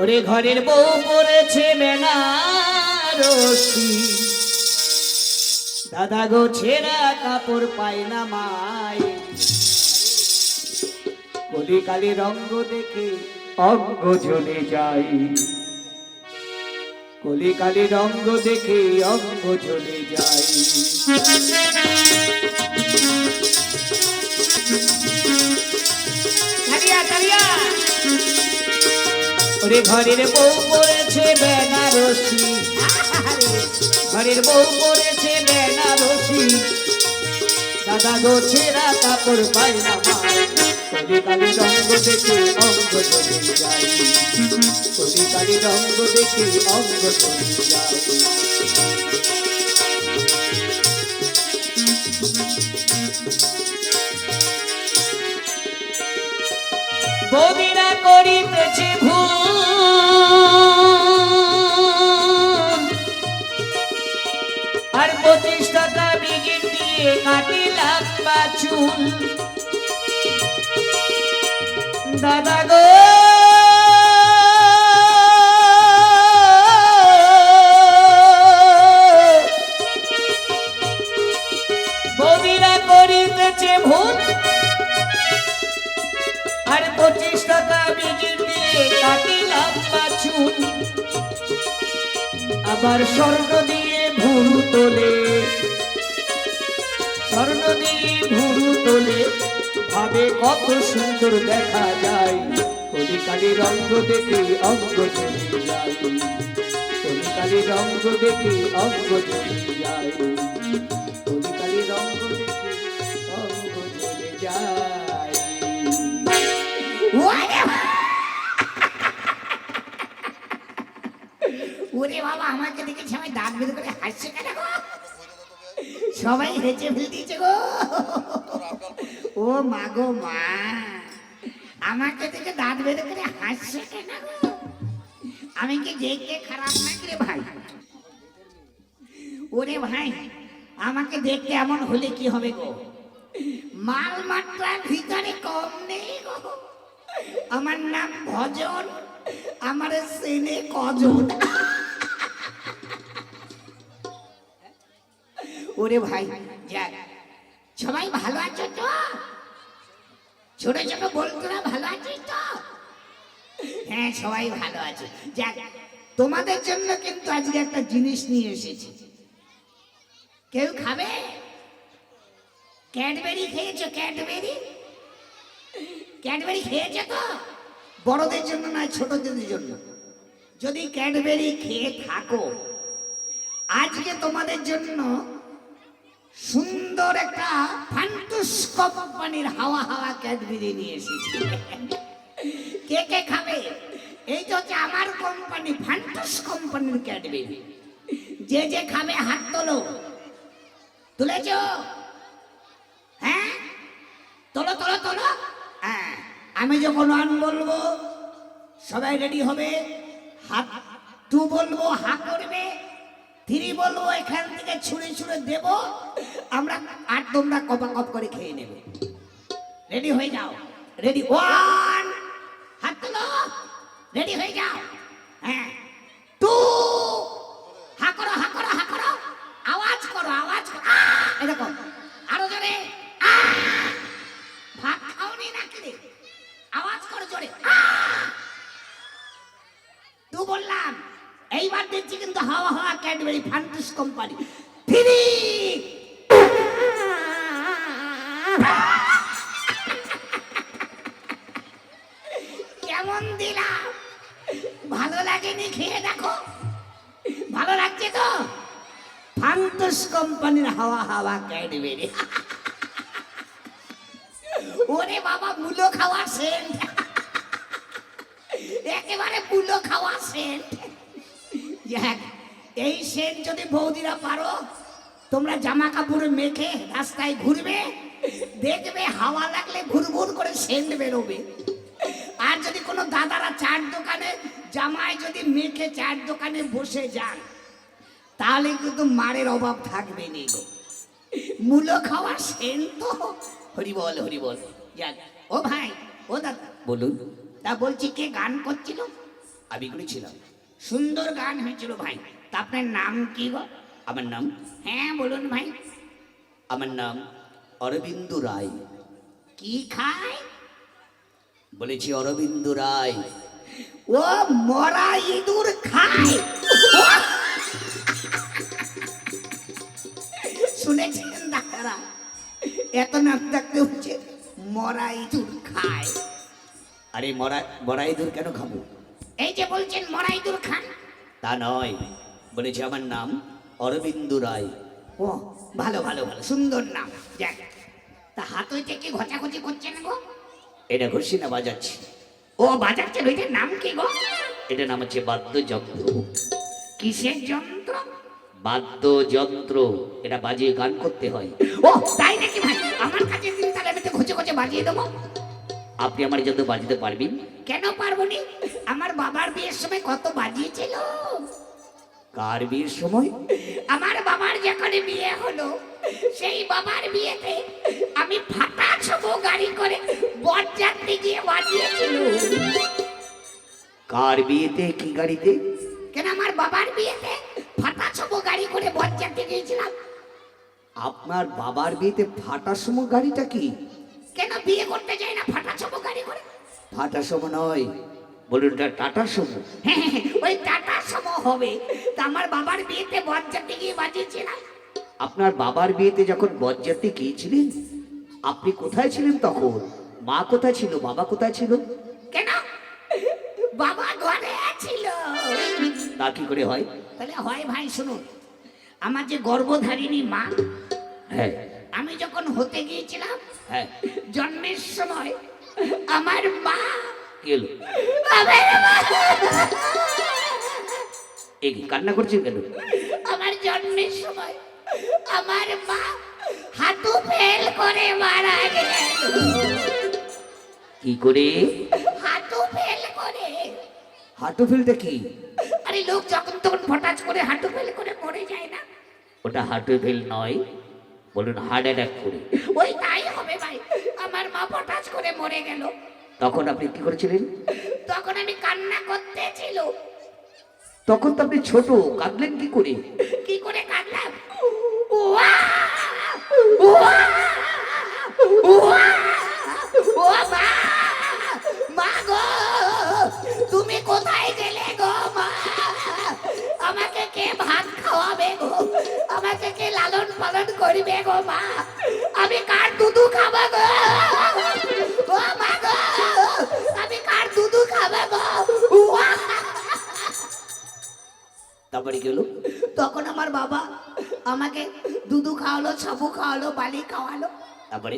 ওরে ঘরের বউ পড়েছে বেনারসি। দাদা গো ছেঁড়া কাপড় পায় না মাই কলি কালি রঙ্গ দেখে অঙ্গ জ্বলে যাই কলি কালি রঙ্গ দেখে অঙ্গ জ্বলে যায়। ওরে ঘরের বউ পড়েছে বেনারসি। ঘরের বউ পড়েছে বেনারসি। দাদা গো ছেঁড়া কাপড় পাই না কলি কালি দেখে অঙ্গ চলে দেখে অঙ্গ চলে বৌদিরা করিতেছে পঁচিশ টাকা বিগির দিয়ে কাটিলাম চুল। দাদা গো! বৌদিরা করিতেছে ভুল। আর পঁচিশ টাকা বিগির দিয়ে কাটিলাম চুল। আবার স্বর্ণ তোলে স্বর্ণ দিয়ে ভুরু তোলে ভাবে কত সুন্দর দেখা যায়। কলিকালি রঙ্গ দেখে অঙ্গ চলে যায়। কলিকালি রঙ্গ দেখে অঙ্গ চলে যায়। ওরে বাবা, আমাকে দেখে সবাই দাঁত বের করে হাসছে কেন গো? সবাই হেঁচে ফেল দিয়েছে গো। ও মা গো মা, আমাকে দেখে দাঁত বের করে হাসছে কেন গো? আমি কি দেখতে খারাপ নাকি রে ভাই? ওরে ভাই, আমাকে দেখতে এমন হলে কি হবে গো? মাল মাত্রার ভিতরে কম নেই গো। আমার নাম ভজন, আমার সেনে কজন। ওরে ভাই, যাক। সবাই ভালো আছো তো? ছোট ছোট বলতোরা ভালো আছিস তো? হ্যাঁ সবাই ভালো আছে। যাক, তোমাদের জন্য কিন্তু আজকে একটা জিনিস নিয়ে এসেছি। কেউ খাবে? ক্যাডবেরি খেয়েছো, ক্যাডবেরি? ক্যাডবেরি খেয়েছো তো? বড়দের জন্য নয় ছোটদের জন্য? যদি ক্যাডবেরি খেয়ে থাকো, আজকে তোমাদের জন্য সুন্দর একটা ফান্টুস কোম্পানির হাওয়া হাওয়া ক্যাডবেরি নিয়ে এসেছি। কে কে খাবে? এই তো হচ্ছে আমার কোম্পানি ফান্টুস কোম্পানির ক্যাডবেরি। যে যে খাবে হাত তোলো। তুলেছো? হ্যাঁ? তোলো তোলো তোলো। হ্যাঁ আমি যখন ওয়ান বলব, সবাই রেডি হবে? হাত টু বলব, হা করবে? থ্রি বলব এখান থেকে ছুঁড়ে ছুঁড়ে দেব, আমরা আর তোমরা কপা কপ করে খেয়ে নেবে। রেডি হয়ে যাও। রেডি ওয়ান হাত তুলো। রেডি হয়ে যাও। হ্যাঁ। টু হা করো হা করো হা করো আওয়াজ করো আওয়াজ করো আহ! এরকম আরও জোরে আহ! ভাত খাওনি নাকি রে আওয়াজ করো জোরে আহ! তু বললাম এইবার দিচ্ছি হাওয়া ক্যাডবেরি ফান্টুস কোম্পানি ফ্রি। কেমন দিলাম? ভালো লাগেনি খেয়ে দেখো। ভালো লাগছে তো? ফান্টুস কোম্পানির হাওয়া হাওয়া ক্যাডবেরি ওরে বাবা, মূলো খাওয়া সেন্ট একেবারে মূলো খাওয়া সেন্ট যাক এই সেন্ট যদি বৌদিরা পারো তোমরা জামা কাপড় মেখে রাস্তায় ঘুরবে দেখবে হাওয়া লাগলে ভুর করে সেন্ট বেরোবে। আর যদি কোনো দাদারা চার দোকানে জামায় যদি মেখে চার দোকানে বসে যান তাহলে কিন্তু মারের অভাব থাকবে নি গো। মূলো খাওয়া সেন তো। হরি বল হরি বল যাক। ও ভাই ও দাদা। বলুন। তা বলছি কে গান করছিল? আমি করেছিলাম। সুন্দর গান হয়েছিল ভাই ভাই। তা আপনার নাম কি গো? আমার নাম? হ্যাঁ বলুন ভাই। আমার নাম অরবিন্দু রায়। কি খায়? বলেছি অরবিন্দু রায়। ও মরা ইঁদুর খায়। শুনেছিলেন ডাক্তারা এত নাম থাকতে হচ্ছে মরা ইঁদুর খায়। আরে মরা মরা ইঁদুর কেন খাব? এই যে বলছেন মরা ইঁদুর খান। তা নয়। বলেছি আমার নাম অরবিন্দু রায়। ও ভালো ভালো ভালো সুন্দর নাম যাক। তা হাত হইতে কি ঘচাঘচি করছেন গো? এটা ঘুরছি না বাজাচ্ছি। ও বাজাচ্ছেন ওইটার নাম কি গো? এটা নাম হচ্ছে বাদ্যযন্ত্র। কিসের যন্ত্র? বাদ্যযন্ত্র এটা বাজিয়ে গান করতে হয়। ও তাই নাকি ভাই? আমার কাছে দিন তাহলে আমি তো ঘুচে ঘুচে বাজিয়ে দেবো। আপনি আমার যন্ত্র বাজাতে পারবেন? কেন পারব নি? আমার বাবার বিয়ের সময় কত বাজিয়েছিল। কার বিয়ের সময়? আমার বাবার যখন বিয়ে হলো সেই বাবার বিয়েতে আমি ফাটা ছোট গাড়ি করে বরযাত্রী গিয়ে বাজিয়েছিল। কার বিয়েতে? কি গাড়িতে? কেন আমার বাবার বিয়েতে ফাটা ছোট গাড়ি করে বরযাত্রী গিয়েছিলাম? আপনার বাবার বিয়েতে ফাটার সময় গাড়িটা কি? কেন বিয়ে করতে যাই না ফাটা ছোট গাড়ি করে? ফাটা সময় নয়। বলুন সময় হ্যাঁ, হ্যাঁ, ওই টাটা সম হবে। তা আমার বাবার বিয়েতে বরযাত্রী গিয়ে বাজিয়েছিলাম। আপনার বাবার বিয়েতে যখন বরযাত্রী গিয়েছিলেন আপনি কোথায় ছিলেন তখন? মা কোথায় ছিল? বাবা কোথায় ছিল? কেন? বাবা ঘরে ছিল। তা কি করে হয়? তাহলে হয় ভাই শুনুন। আমার যে গর্ভধারিণী মা হ্যাঁ। আমি যখন হতে গিয়েছিলাম হ্যাঁ। জন্মের সময় আমার মা কি হলো আমার মা এ কি কান্না করছেন কেন? আমার জন্মের সময় আমার মা হাঁটু ফেল করে মারা গেল কি করে? হাঁটু ফেল করে। হাঁটু ফেলতে কি? আরে লোক যখন তখন ফটাচ করে হাঁটু ফেল করে মরে যায় না। ওটা হাঁটু ফেল নয় বলুন হার্ট অ্যাটাক করে। ওই তাই হবে ভাই আমার মা ফটাচ করে মরে গেল। তখন আপনি কি করেছিলেন? তখন আমি কান্না করতেছিল। তখন তো আপনি ছোট কাঁদলেন কি করে? কি করে কাঁদলাম! মা গো! তুমি কোথায় গেলে গো মা? আমাকে কে ভাত খাওয়াবে গো? আমাকে কে লালন পালন করবে গো মা? আমি কার দুধু খাব গো? তারপরে হলো তখন আমার বাবা আমাকে দুধু খাওয়ালো সাবু খাওয়ালো বালি খাওয়ালো। তারপরে?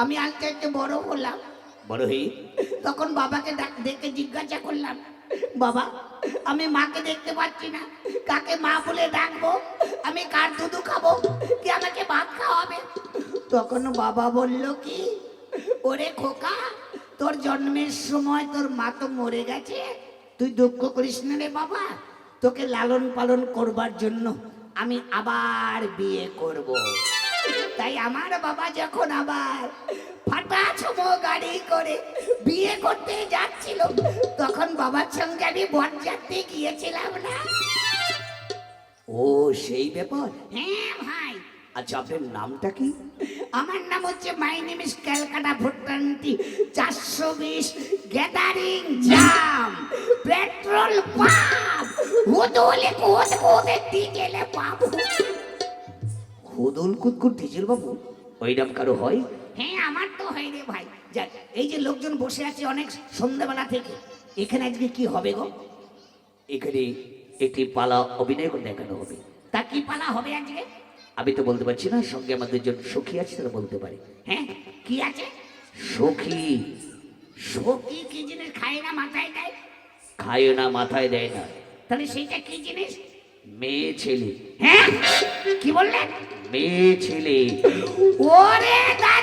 আমি আস্তে আস্তে বড় হলাম। বড় হয়ে? তখন বাবাকে দেখে জিজ্ঞাসা করলাম বাবা আমি মাকে দেখতে পাচ্ছি না। কাকে মা বলে ডাকবো? আমি কার দুধু খাব? কি আমাকে ভাত খাওয়াবে? তখন বাবা বলল কি? ওরে খোকা তোর জন্মের সময় তোর মা তো মরে গেছে। তুই দুঃখ করিস না রে বাবা। তোকে লালন পালন করবার জন্য আমি আবার বিয়ে করব। তাই আমার বাবা যখন আবার ফাটা ছম গাড়ি করে বিয়ে করতে যাচ্ছিল, তখন বাবার সঙ্গে আমি বরযাত্রী গিয়েছিলাম না। ও, সেই ব্যাপার? হ্যাঁ ভাই। আচ্ছা আপনার নামটা কি? আমার নাম হচ্ছে মাই নেম ইস ক্যালকাটা ভুটান্তি চারশো বিশ গ্যাদারিং জাম পেট্রোল পাম্প হুদুলে কোদ কোদে ডিজেলে পাবো। খোদল কুদকুর ডিজেল বাবু ওই নাম কারও হয়? হ্যাঁ আমার তো হয় রে ভাই। যাক এই যে লোকজন বসে আছে অনেক সন্ধ্যাবেলা থেকে এখানে আজকে কি হবে গো? এখানে একটি পালা অভিনয় করে দেখানো হবে। তা কি পালা হবে আজকে? আমি তো বলতে পারছি না সঙ্গে আমাদের জন সখী আছে তারা বলতে পারে। হ্যাঁ কি আছে? সখী। সবজি কি জিনিস খায় না মাথায় দেয়? খায় না মাথায় দেয় না। তাহলে সেইটা কি জিনিস? মেয়ে ছেলে। হ্যাঁ? কি বললেন? মেয়ে ছেলে। ওরে দাদা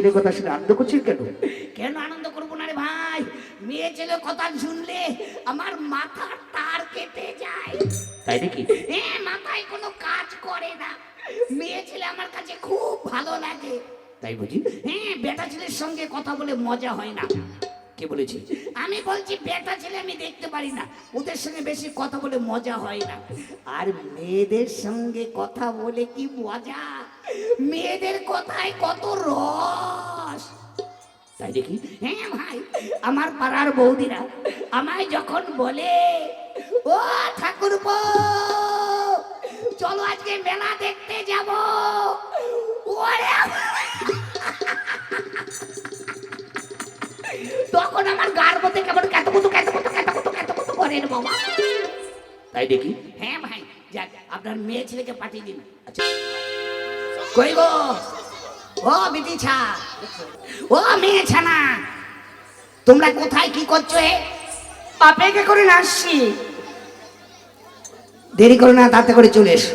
ছেলের কথা শুনে আনন্দ করছিস কেন? কেন আনন্দ করব না রে ভাই? মেয়ে ছেলে কথা শুনলে আমার মাথার তার কেটে যায়। তাই নাকি? এ মাথায় কোনো কাজ করে না। মেয়ে ছেলে আমার কাছে খুব ভালো লাগে। তাই বুঝি হ্যাঁ বেটা ছেলের সঙ্গে কথা বলে মজা হয় না। কে বলেছে? আমি বলছি বেটা ছেলে আমি দেখতে পারি না। ওদের সঙ্গে বেশি কথা বলে মজা হয় না। আর মেয়েদের সঙ্গে কথা বলে কি মজা? মেয়েদের কথায় কত রস। তাই নাকি হ্যাঁ ভাই আমার পাড়ার বৌদিরা আমায় যখন বলে ও ঠাকুর চলো আজকে মেলা দেখতে যাব। ওরে তখন আমার গার মধ্যে কেমন কেত কত কেত কত কেত কত কেত কত করে রে বাবা। তাই দেখি? হ্যাঁ ভাই যাক আপনার মেয়ে ছেলেকে পাঠিয়ে দিন। আচ্ছা। কই গো ও বিদিছা ও মেয়ে ছানা তোমরা কোথায় কি করছ হে? অপেক্ষা করে আসছি দেরি করো না তাতে করে চলে এসো।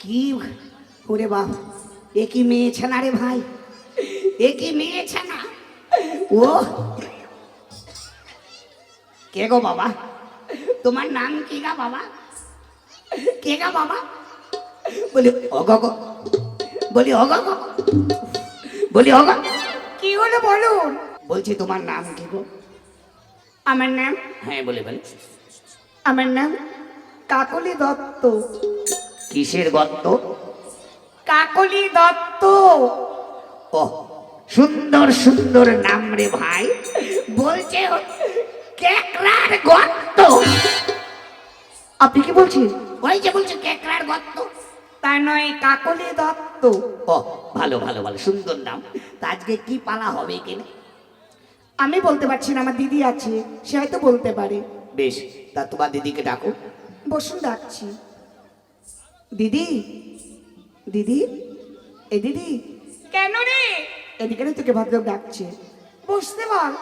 কি ওরে বাবা এ কি মেয়ে ছানা রে ভাই? এ কি মেয়ে ছানা? ও? কে গো বাবা? তোমার নাম কি গা বাবা? কে গা বাবা? বলি অগ গো বলি অগ গো বলি অগ। কি হলো বলুন? বলছি তোমার নাম কি গো? আমার নাম? হ্যাঁ বলে বলে। আমার নাম কাকলি দত্ত। কিসের গত্ত কাকলি দত্ত। ও সুন্দর সুন্দর নাম রে ভাই। বলছে কেকড়ার গর্ত। আপনি কি বলছেন? ওই যে বলছে কেকড়ার গর্ত। তা নয় কাকলি দত্ত। ও ভালো ভালো ভালো সুন্দর নাম। তা আজকে কি পালা হবে কিনা আমি বলতে পারছি না আমার দিদি আছে সে হয়তো বলতে পারে। বেশ তা তোমার দিদিকে ডাকো। বসুন ডাকছি। দিদি? দিদি? এ দিদি? কেন রে? এদিকে না তোকে ভদ্রলোক ডাকছে। বসতে বল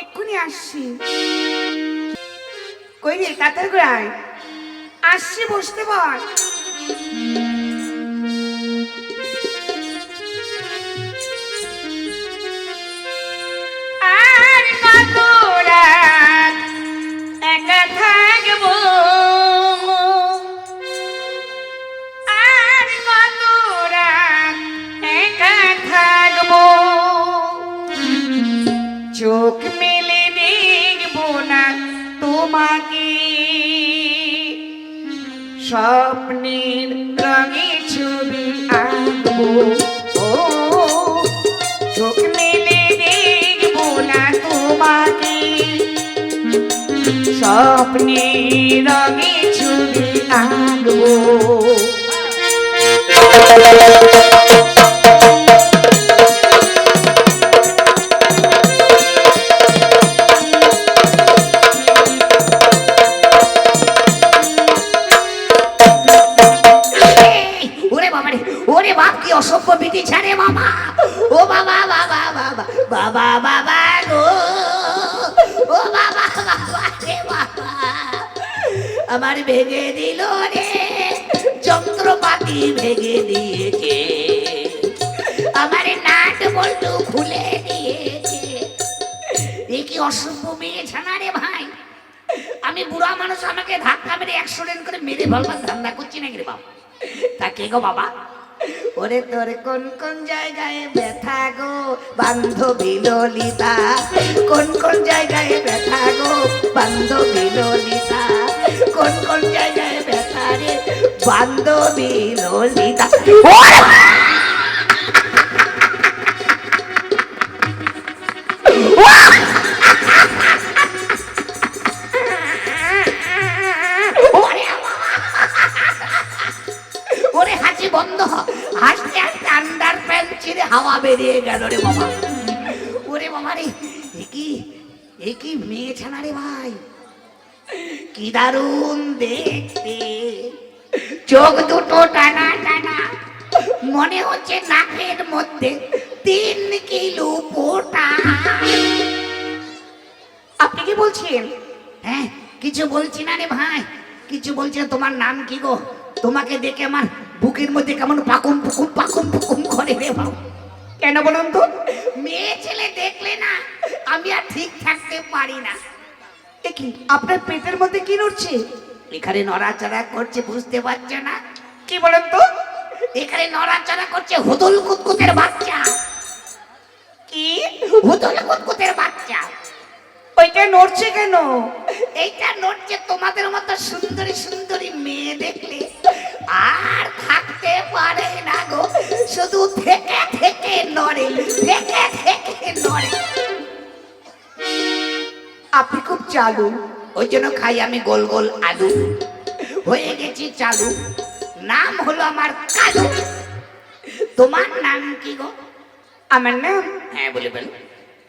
এক্ষুনি আসছি। কই রে তাড়াতাড়ি করে আয়। আসছি বসতে বল। আর কত রাত একা থাকব। তোমাকে স্বপ্নের রঙে ছবি আঁকবো। ও, চোখ মেলে দেখব না তোমাকে। স্বপ্নে রঙে ছবি আঁকবো। আমার ভেঙে দিল রে। যন্ত্রপাতি ভেঙে দিয়েছে। আমার নাট বল্টু খুলে দিয়েছে। কি অসভ্য মেয়ে ছানা রে ভাই। আমি বুড়া মানুষ, আমাকে ধাক্কা মেরে একশো অ্যাক্সিডেন্ট করে মেরে ফেলবার ধান্দা করছি নাকি রে বাবা তা কে গো বাবা? ওরে তোর কোন কোন জায়গায় ব্যথা গো, বান্ধবী ললিতা? কোন কোন জায়গায় ব্যথা গো, বান্ধবী ললিতা? কোন কোন জায়গায় ব্যথা বান্ধবী ললিতা বন্ধ হাসতে হাসতে আন্ডার হাওয়া বেরিয়ে গেল রে বাবা ওরে বাবা রে এ কি এ কি মেয়ে ছানা রে ভাই কি দারুণ দেখতে। চোখ দুটো টানা টানা, মনে হচ্ছে নাকের মধ্যে তিন কিলো পোটা আপনি কি বলছেন? হ্যাঁ কিছু বলছি না রে ভাই, কিছু বলছি না, তোমার নাম কি গো? তোমাকে দেখে আমার বুকের মধ্যে কেমন পাকুম পুকুম পাকুম পুকুম করে রে বাবা। কেন বলুন তো? মেয়ে ছেলে দেখলে না, আমি আর ঠিক থাকতে পারি না। কি আপনার পেটের মধ্যে কি নড়ছে? এখানে নড়াচড়া করছে বুঝতে পারছে না। কি বলেন তো? এখানে নড়াচড়া করছে হুদুল কুতকুতের বাচ্চা। কি? হুদুল কুতকুতের বাচ্চা। ওইটা নড়ছে কেন? এইটা নড়ছে তোমাদের মতো সুন্দরী সুন্দরী মেয়ে দেখলে। আর থাকতে পারে না গো। শুধু থেকে থেকে নড়ে থেকে থেকে নড়ে। আপনি খুব চালু। ওই জন্য খাই আমি গোল গোল আলু। হয়ে গেছি চালু। নাম হলো আমার কালু। তোমার নাম কি গো? আমার নাম? হ্যাঁ বলে বলো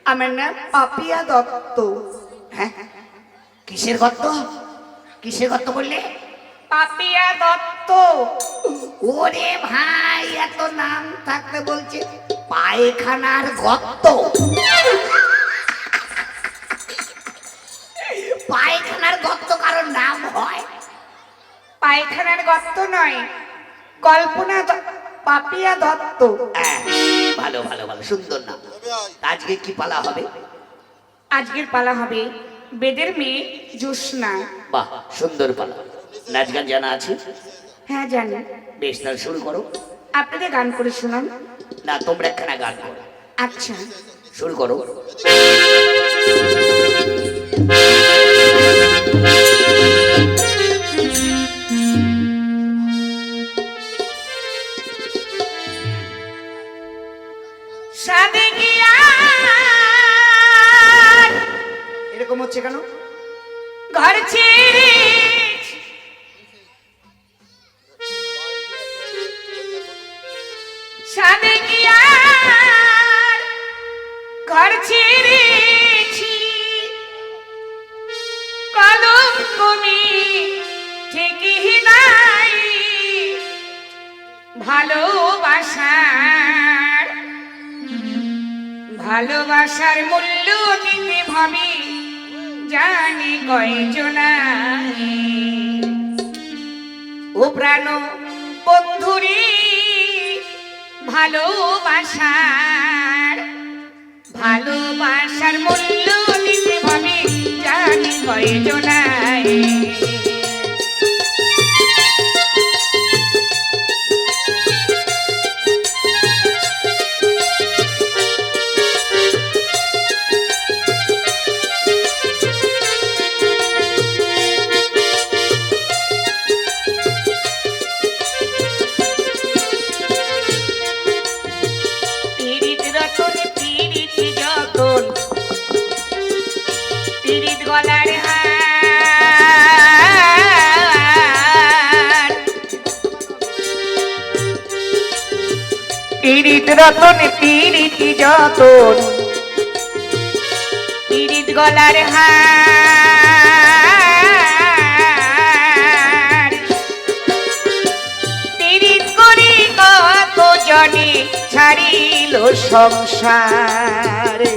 আমার নাম পাপিয়া দত্ত। হ্যাঁ কিসের গর্ত কিসের গর্ত বললে? পাপিয়া দত্ত। ওরে ভাই এত নাম থাকতে বলছে পায়খানার গর্ত পায়খানার গর্ত কারোর নাম হয়? পায়খানার গর্ত নয় কল্পনা পাপিয়া দত্ত। হ্যাঁ, ভালো ভালো ভালো সুন্দর নাম। আজকে কি পালা হবে? আজকের পালা হবে বেদের মেয়ে জ্যোৎস্না। বাহ সুন্দর পালা। নাচ গান জানা আছে? হ্যাঁ জানি। বেশ তাহলে শুরু করো। আপনাদের গান করে শোনান। না তোমরা একখানা গান করো। আচ্ছা। শুরু করো। এরকম হচ্ছে কেন? ঘর ছেড়ে কমি ঠিকই নাই। ভালোবাসার ভালোবাসার মূল্য দিতে ভাবি, জানি কয়জনাই। ও প্রাণ বন্ধুরি, ভালোবাসার ভালোবাসার মূল্য দিতে ভাবি, জানি কয়জনাই। পীড়িত রতন পীড়িত যতন। গলার হার। করি কত জনে ছাড়িল সংসার।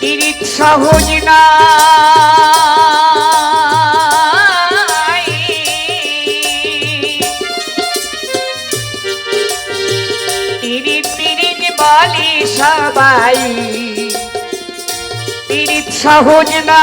পীড়িত সহজ না সবাই। পীড়িত সহজ না।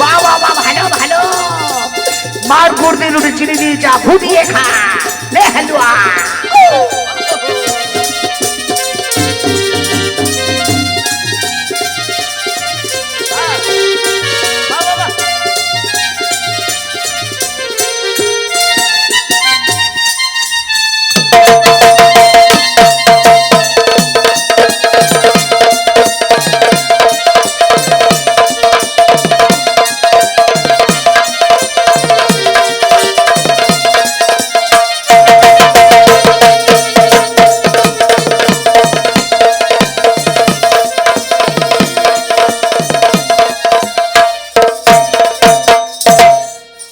বাহ বাহ ভালো ভালো। মার করতে দুটো চিনি দিয়ে চা ফুটিয়ে খা।